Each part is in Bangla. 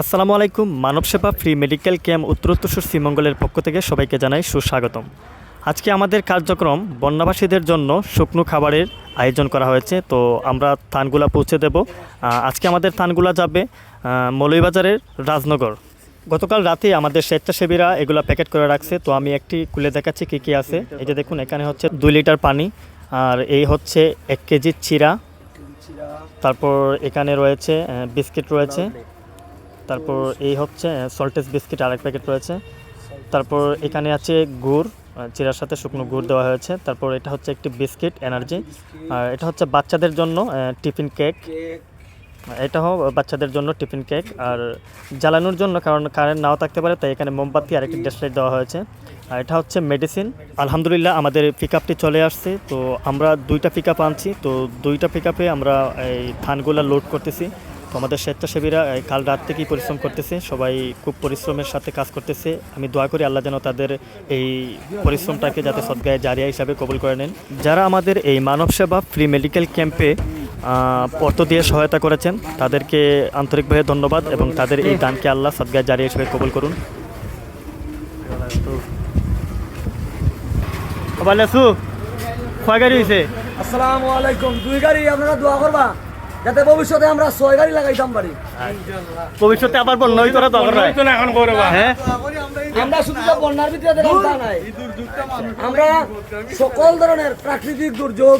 আসসালামু আলাইকুম মানব সেবা ফ্রি মেডিকেল ক্যাম্প উত্তরোত্তর শ্রীমঙ্গলের পক্ষ থেকে সবাইকে জানাই সুস্বাগতম। আজকে আমাদের কার্যক্রম বন্যাবাসীদের জন্য শুকনো খাবারের আয়োজন করা হয়েছে, তো আমরা থানগুলা পৌঁছে দেব। আজকে আমাদের থানগুলা যাবে মৌলভীবাজারের রাজনগর। গতকাল রাতে আমাদের স্বেচ্ছাসেবীরা এগুলা প্যাকেট করে রাখছে, তো আমি একটি খুলে দেখাচ্ছি কী কী আছে। এই যে দেখুন, এখানে হচ্ছে দুই লিটার পানি, আর এই হচ্ছে এক কেজি চিরা। তারপর এখানে রয়েছে বিস্কিট রয়েছে। তারপর এই হচ্ছে সল্টেজ বিস্কিট আরেক প্যাকেট রয়েছে। তারপর এখানে আছে গুড় চিরার সাথে শুকনো গুড় দেওয়া হয়েছে। তারপর এটা হচ্ছে একটি বিস্কিট, এনার্জি। আর এটা হচ্ছে বাচ্চাদের জন্য টিফিন কেক। এটাও বাচ্চাদের জন্য টিফিন কেক। আর জ্বালানোর জন্য কারণ কারেন্ট নাও থাকতে পারে, তাই এখানে মোমবাতি আর একটি ডেসলাইট দেওয়া হয়েছে। আর এটা হচ্ছে মেডিসিন। আলহামদুলিল্লাহ আমাদের পিক আপটি চলে আসছে। তো আমরা দুইটা পিক আপ আনছি। তো দুইটা পিক আপে আমরা এই ধানগুলা লোড করতেছি। আমাদের স্বেচ্ছাসেবীরা কাল রাত থেকেই পরিশ্রম করতেছে? সবাই খুব পরিশ্রমের সাথে কাজ করতেছে। আমি দোয়া করি আল্লাহ যেন তাদের এই পরিশ্রমটাকে যাতে সদ্গায় জারিয়া হিসাবে কবুল করে নেন। যারা আমাদের এই মানব সেবা ফ্রি মেডিকেল ক্যাম্পে অর্থ দিয়ে সহায়তা করেছেন, তাদেরকে আন্তরিকভাবে ধন্যবাদ এবং তাদের এই দানকে আল্লাহ সদ্গায় জারিয়া হিসেবে কবুল করুন। কয় গাড়ি হয়েছে আসসালামু আলাইকুম। দুই গাড়ি, আপনারা দোয়া করবা? যাতে ভবিষ্যতে আমরা ছয় গাড়ি লাগাইতাম পারি। ভবিষ্যতে আবার বন্য হইতো না দরকার নাই হ্যাঁ? আমরা শুধু তো বন্যার ভিতরে দেখলাম তা নাই। আমরা সকল ধরনের প্রাকৃতিক দুর্যোগ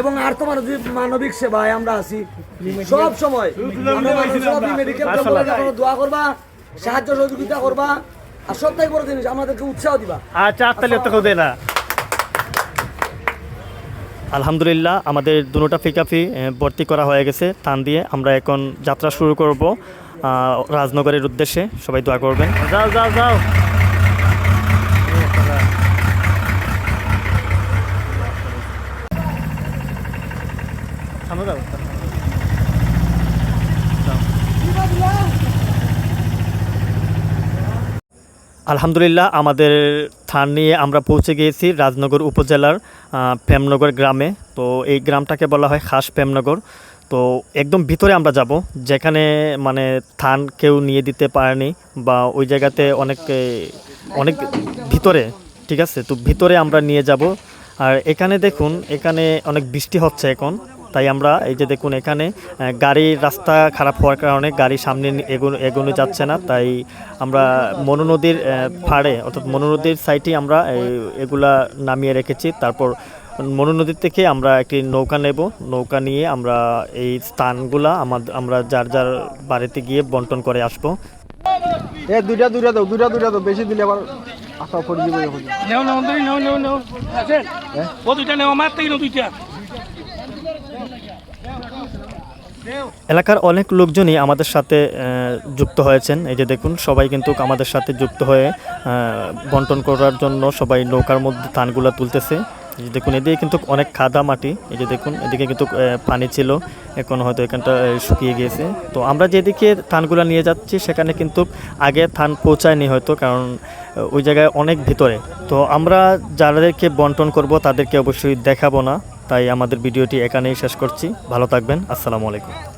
এবং আর্থমানবিক মানবিক সেবায় আমরা আছি। সব সময় মেডিকেল দোয়া করবা সাহায্য সহযোগিতা করবা। আর সব থেকে বড় জিনিস আমাদেরকে উৎসাহ দিবা। আচ্ছা আত্মালি তো দে না। আলহামদুলিল্লাহ, আমাদের দুটা ফিকাফি ভর্তি করা হয়ে গেছে। তান দিয়ে আমরা এখন যাত্রা শুরু করব। রাজনগরের উদ্দেশ্যে সবাই দোয়া করবেন। যাও যাও যাও। আলহামদুলিল্লাহ, আমাদের থান নিয়ে আমরা পৌঁছে গিয়েছি রাজনগর উপজেলার প্রেমনগর গ্রামে। তো এই গ্রামটাকে বলা হয় খাস প্রেমনগর। তো একদম ভিতরে আমরা যাব, যেখানে মানে থান কেউ নিয়ে দিতে পারেনি বা ওই জায়গাতে অনেক অনেক ভিতরে, ঠিক আছে? তো ভিতরে আমরা নিয়ে যাব। আর এখানে দেখুন, এখানে অনেক বৃষ্টি হচ্ছে এখন। তাই আমরা এই যে দেখুন এখানে গাড়ির রাস্তা খারাপ হওয়ার কারণে গাড়ি সামনে এগোনো এগোনো যাচ্ছে না। তাই আমরা মনু নদীর ফাড়ে অর্থাৎ মনু নদীর সাইডে আমরা এই- এগুলা নামিয়ে রেখেছি। তারপর মনু নদীর থেকে আমরা একটি নৌকা নেব। নৌকা নিয়ে আমরা এই স্থানগুলা আমাদের আমরা যার যার বাড়িতে গিয়ে বন্টন করে আসব। এ দুইটা দুইটা দাও দুইটা দুইটা দাও বেশি দিলে আবার আশা পড়ে যাবে। এখন নেও নেও নেও নেও নেও। ও দুইটা নেও আমার থেকে দুইটা। এলাকার অনেক লোকজনই আমাদের সাথে যুক্ত হয়েছেন। এই যে দেখুন, সবাই কিন্তু আমাদের সাথে যুক্ত হয়ে বন্টন করার জন্য সবাই নৌকার মধ্যে ধানগুলো তুলতেছে। এই যে দেখুন, এদিকে কিন্তু অনেক খাদা মাটি। এই যে দেখুন, এদিকে কিন্তু পানি ছিল। এখন হয়তো এখানটা শুকিয়ে গিয়েছে। তো আমরা যেদিকে ধানগুলো নিয়ে যাচ্ছি, সেখানে কিন্তু আগে ধান পৌঁছায়নি হয়তো, কারণ ওই জায়গায় অনেক ভিতরে। তো আমরা যাদেরকে বন্টন করব, তাদেরকে অবশ্যই দেখাবো না। তাই আমাদের ভিডিওটি এখানেই শেষ করছি। ভালো থাকবেন। আসসালামু আলাইকুম।